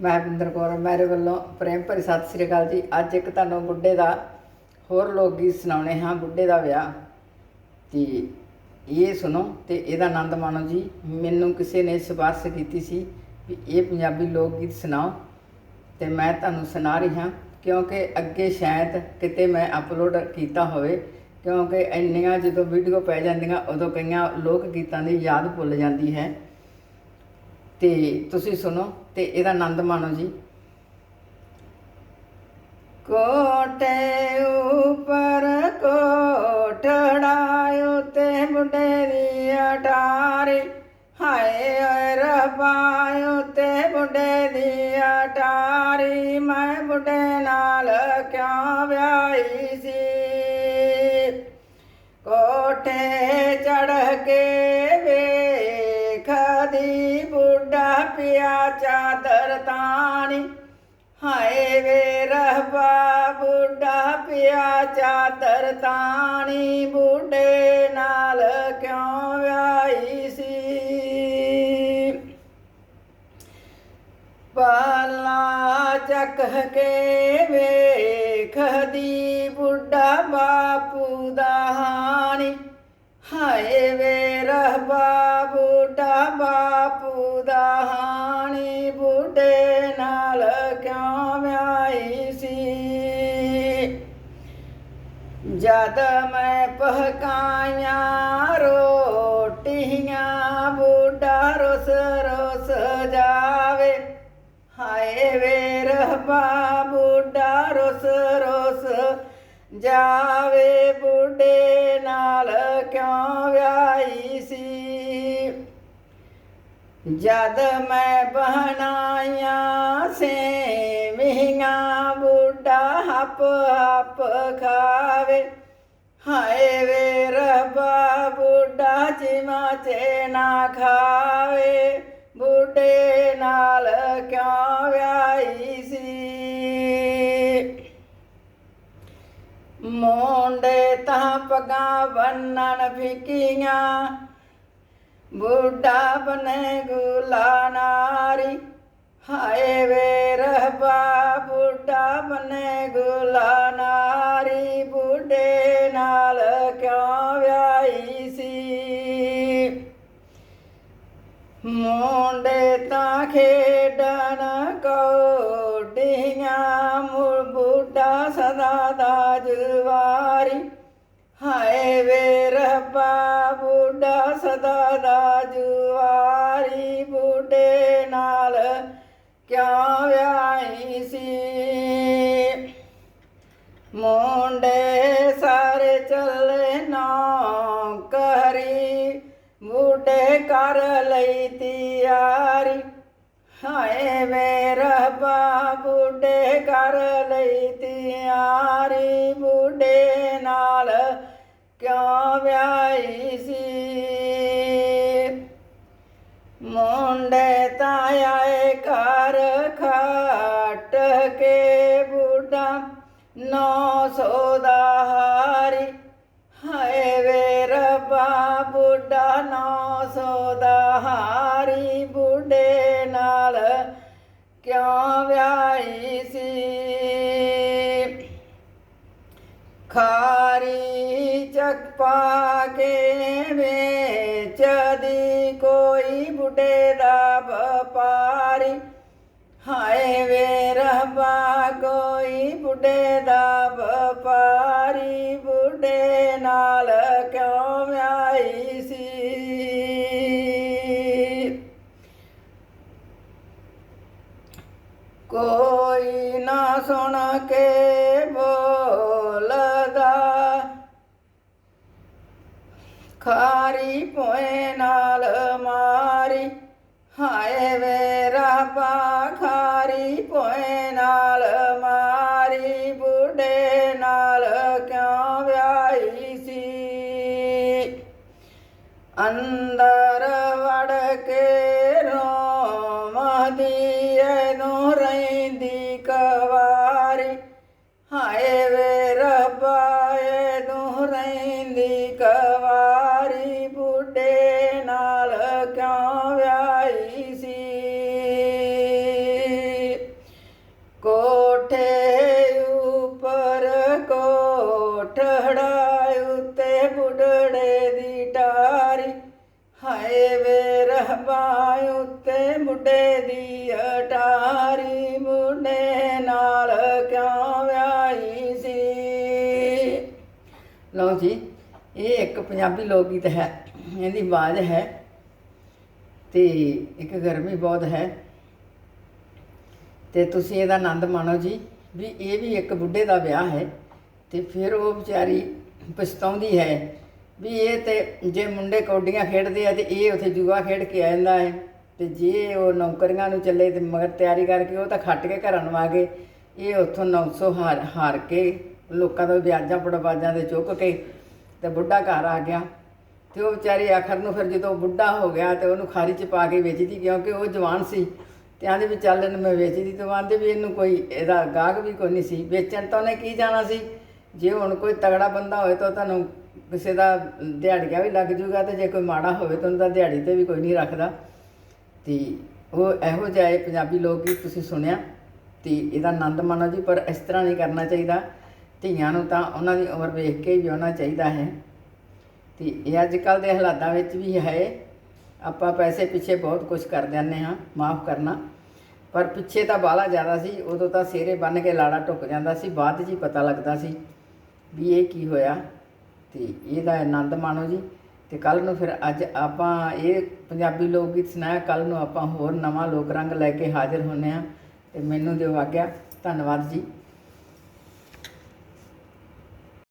ਮੈਂ ਬਿੰਦਰ ਕੌਰ, ਮੇਰੇ ਵੱਲੋਂ ਪ੍ਰੇਮ ਭਰੀ ਸਤਿ ਸ੍ਰੀ ਅਕਾਲ ਜੀ। ਅੱਜ ਇੱਕ ਤੁਹਾਨੂੰ ਬੁੱਢੇ ਦਾ ਹੋਰ ਲੋਕ ਗੀਤ ਸੁਣਾਉਣੇ ਹਾਂ ਬੁੱਢੇ ਦਾ ਵਿਆਹ। ਤੇ ਇਹ ਸੁਣੋ ਤੇ ਇਹਦਾ ਆਨੰਦ ਮਾਣੋ ਜੀ। ਮੈਨੂੰ ਕਿਸੇ ਨੇ ਸਿਫਾਰਸ਼ ਕੀਤੀ ਸੀ ਵੀ ਇਹ ਪੰਜਾਬੀ ਲੋਕ ਗੀਤ ਸੁਣਾਓ ਤੇ ਮੈਂ ਤੁਹਾਨੂੰ ਸੁਣਾ ਰਹੀ ਹਾਂ, ਕਿਉਂਕਿ ਅੱਗੇ ਸ਼ਾਇਦ ਕਿਤੇ ਮੈਂ ਅਪਲੋਡ ਕੀਤਾ ਹੋਵੇ, ਕਿਉਂਕਿ ਇੰਨੀਆਂ ਜਦੋਂ ਵੀਡੀਓ ਪੈ ਜਾਂਦੀਆਂ, ਉਦੋਂ ਕਈਆਂ ਲੋਕ ਗੀਤਾਂ ਦੀ ਯਾਦ ਭੁੱਲ ਜਾਂਦੀ ਹੈ। ਤੇ ਤੁਸੀਂ ਸੁਣੋ, ਤੇ ਇਹਦਾ ਆਨੰਦ ਮਾਣੋ ਜੀ। ਕੋਟੇ ਉਪਰ ਕੋਟੜਾ ਉਤੇ ਮੁੰਡੇ ਦੀ ਅਟਾਰੀ। ਹਾਏ ਓਏ ਰੱਬਾ ਉਤੇ ਮੁੰਡੇ ਦੀ ਅਟਾਰੀ। ਮੈਂ ਮੁੰਡੇ ਨਾਲ ਕਿਉਂ ਵਿਆਹੀ ਸੀ? ਚਾਦਰ ਤਾਣੀ। ਹਾਏ ਵੇ ਰਹਬਾ ਬੁੱਢਾ ਪਿਆ ਚਾਦਰ ਤਾਣੀ। ਬੁੱਢੇ ਨਾਲ ਕਿਉਂ ਵਿਆਹੀ ਸੀ? ਪਾਲਾ ਚੱਕ ਕੇ ਵੇਖਦੀ ਬੁੱਢਾ ਬਾਪੂ ਦਾ ਹਾਣੀ। ਹਾਏ ਵੇ ਰਹਬਾ ਬੁੱਢਾ ਬਾਪੂ ਦਾ ਹਾਣੀ ਬੁੱਢੇ ਨਾਲ ਕਿਉਂ ਵਿਆਹੀ ਸੀ? ਜਦ ਮੈਂ ਪਹਕਾਈਆਂ ਰੋਟੀਆਂ, ਬੁੱਢਾ ਰੋਸ ਰੋਸ ਜਾਵੇ। ਹਾਏ ਵੇ ਰਹਬਾ ਬੁੱਢਾ ਰੋਸ ਰੋਸ ਜਾਵੇ ਬੁੱਢੇ ਨਾਲ ਕਿਉਂ ਵਿਆਹੀ ਸੀ? ਜਦ ਮੈਂ ਬਹਨਾਈਆਂ ਸੇ ਮਹੀਆਂ ਬੁੱਢਾ ਹੱਪ ਹੱਪ ਖਾਵੇ, ਹਾਏ ਵੇ ਰੱਬਾ ਬੁੱਢਾ ਚਿਮਾ ਚੇ ਨਾ ਖਾਵੇ, ਬੁੱਢੇ ਨਾਲ ਕਿਉਂ ਵਿਆਹੀ ਸੀ? ਮੋਂਡੇ ਤਾਂ ਪਗਾ ਬੰਨਣ ਫਿਕੀਆਂ। ਬੁੱਢਾ ਬਨੇ ਗੁਲਾ ਨਾਰੀ, ਹਾਏ ਵੇ ਰਹਬਾ ਬੁੱਢਾ ਬਨੇ ਗੁਲਾ ਨਾਰੀ, ਬੁੱਢੇ ਨਾਲ ਕਿਉਂ ਵਿਆਹੀ ਸੀ? ਮੁੰਡੇ ਤਾਂ ਖੇਡਣ ਕੌਡੀਆਂ ਮੁਰ ਬੁੱਢਾ ਬੁੱਢਾ ਸਦਾ ਬੁੱਢੇ ਨਾਲ ਕਿਉਂ ਵਿਆਹੀ ਸੀ? ਮੁੰਡੇ ਸਾਰੇ ਚੱਲੇ ਨੌਕਰੀ ਬੁੱਢੇ ਕਰ ਲਈ ਤਿਆਰੀ। ਹਾਏ ਵੇ ਰੱਬਾ ਬੁੱਢੇ ਕਰ ਲਈ ਤਿਆਰੀ ਬੁੱਢੇ ਨਾਲ ਕਿਉਂ ਵਿਆਹੀ ਸੀ? ਵੇ ਬੁੱਢਾ ਨੌ ਸੌ ਦਾ ਹਾਰੀ ਬੁੱਢੇ ਨਾਲ ਕਿਉਂ ਵਿਆਹੀ ਸੀ? ਖਾਰੀ ਚੱਕ ਪਾ ਕੇ ਵੇਚਦੀ ਕੋਈ ਬੁੱਢੇ ਦਾ ਵਪਾਰੀ। ਹਾਏ ਵੇ ਰਹਬਾ ਕੋਈ ਬੁੱਢੇ ਦਾ ਵਪਾਰੀ, ਬੁੱਢੇ ਸੁਣ ਕੇ ਬੋਲਦਾ। ਖਾਰੀ ਪੋਏ ਨਾਲ ਮਾਰੀ ਹਾਏ ਵੇ ਰੱਬਾ ਖਾਰੀ ਪੋਏ ਨਾਲ ਹਾਏ ਵੇ ਰਹਿਬਾ ਉੱਤੇ ਮੁੰਡੇ ਦੀ ਅਟਾਰੀ, ਮੁੰਡੇ ਨਾਲ ਕਿਉਂ ਵਿਆਹੀ ਸੀ? ਲਓ ਜੀ, ਇਹ ਇੱਕ ਪੰਜਾਬੀ ਲੋਕ ਗੀਤ ਹੈ, ਇਹਦੀ ਆਵਾਜ਼ ਹੈ ਤੇ ਇੱਕ ਗਰਮੀ ਬਹੁਤ ਹੈ। ਤੇ ਤੁਸੀਂ ਇਹਦਾ ਆਨੰਦ ਮਾਣੋ ਜੀ ਵੀ ਇਹ ਵੀ ਇੱਕ ਬੁੱਢੇ ਦਾ ਵਿਆਹ ਹੈ ਤੇ ਫਿਰ ਉਹ ਵਿਚਾਰੀ ਪਛਤਾਉਂਦੀ ਹੈ ਵੀ ਇਹ ਤੇ ਜੇ ਮੁੰਡੇ ਕੌਡੀਆਂ ਖੇਡਦੇ ਆ ਤੇ ਇਹ ਉਥੇ ਜੂਆ ਖੇਡ ਕੇ ਆ ਜਾਂਦਾ ਹੈ ਤੇ ਜੇ ਉਹ ਨੌਕਰੀਆਂ ਨੂੰ ਚੱਲੇ ਤੇ ਮਗਰ ਤਿਆਰੀ ਕਰਕੇ ਉਹ ਤਾਂ ਖੱਟ ਕੇ ਘਰਾਂ ਨੂੰ ਆ ਗਏ। ਇਹ ਉੱਥੋਂ 900 ਹਾਰ ਹਾਰ ਕੇ ਲੋਕਾਂ ਤੋਂ ਵਿਆਜਾਂ ਪੜਵਾਜਾਂ ਦੇ ਚੁੱਕ ਕੇ ਤੇ ਬੁੱਢਾ ਘਰ ਆ ਗਿਆ। ਤੇ ਉਹ ਵਿਚਾਰੀ ਆਖਰ ਨੂੰ ਫਿਰ ਜਦੋਂ ਬੁੱਢਾ ਹੋ ਗਿਆ ਤੇ ਉਹਨੂੰ ਖਾਰੀ ਚ ਪਾ ਕੇ ਵੇਚਦੀ ਕਿਉਂਕਿ ਉਹ ਜਵਾਨ ਸੀ। ਤੇ ਆਂਦੇ ਵੀ ਚੱਲ ਇਹਨੂੰ ਮੈਂ ਵੇਚਦੀ ਤੇ ਉਹ ਆਂਦੇ ਵੀ ਇਹਨੂੰ ਕੋਈ ਇਹਦਾ ਗਾਹਕ ਵੀ ਕੋਈ ਨਹੀਂ ਸੀ। ਵੇਚਣ ਤਾਂ ਉਹਨੇ ਕੀ ਜਾਣਾ ਸੀ? ਜੇ ਹੁਣ ਕੋਈ ਤਗੜਾ ਬੰਦਾ ਹੋਏ ਤਾਂ ਤੁਹਾਨੂੰ ਕਿਸੇ ਦਾ ਦਿਹਾੜੀਆ ਵੀ ਲੱਗ ਜੂਗਾ ਤੇ ਜੇ ਕੋਈ ਮਾੜਾ ਹੋਵੇ ਤਾਂ ਉਹਦਾ ਦਿਹਾੜੀ ਤੇ ਵੀ ਕੋਈ ਨਹੀਂ ਰੱਖਦਾ। ਤੇ ਉਹ ਇਹੋ ਜਿਹਾ ਇਹ ਪੰਜਾਬੀ ਲੋਕ ਵੀ ਤੁਸੀਂ ਸੁਣਿਆ, ਤੇ ਇਹਦਾ ਆਨੰਦ ਮਾਣੋ ਜੀ, ਪਰ ਇਸ ਤਰ੍ਹਾਂ ਨਹੀਂ ਕਰਨਾ ਚਾਹੀਦਾ। ਧੀਆਂ ਨੂੰ ਤਾਂ ਉਹਨਾਂ ਦੀ ਉਮਰ ਵੇਖ ਕੇ ਹੀ ਵਿਆਹਣਾ ਚਾਹੀਦਾ ਹੈ। ਤੇ ਇਹ ਅੱਜ ਕੱਲ ਦੇ ਹਾਲਾਤਾਂ ਵਿੱਚ ਵੀ ਹੈ। ਆਪਾਂ ਪੈਸੇ ਪਿੱਛੇ ਬਹੁਤ ਕੁਝ ਕਰ ਜਾਂਦੇ ਹਾਂ, ਮਾਫ ਕਰਨਾ। ਪਰ ਪਿੱਛੇ ਤਾਂ ਬਾਲਾ ਜ਼ਿਆਦਾ ਸੀ, ਉਦੋਂ ਤਾਂ ਸਿਰੇ ਬੰਨ ਕੇ ਲਾੜਾ ਟੁੱਕ ਜਾਂਦਾ ਸੀ, ਬਾਅਦ 'ਚ ਹੀ ਪਤਾ ਲੱਗਦਾ ਸੀ ਵੀ ਇਹ ਕੀ ਹੋਇਆ। ਤੇ ਇਹਦਾ ਆਨੰਦ ਮਾਣੋ ਜੀ। ਤੇ ਕੱਲ ਨੂੰ ਫਿਰ ਅੱਜ ਆਪਾਂ ਇਹ ਪੰਜਾਬੀ ਲੋਕ ਗੀਤ ਸੁਣਾਇਆ ਕੱਲ ਨੂੰ ਆਪਾਂ ਹੋਰ ਨਵਾਂ ਲੋਕ ਰੰਗ ਲੈ ਕੇ ਹਾਜ਼ਰ ਹੁੰਨੇ ਆ ਤੇ ਮੈਨੂੰ ਦਿਓ ਆਗਿਆ। ਧੰਨਵਾਦ ਜੀ।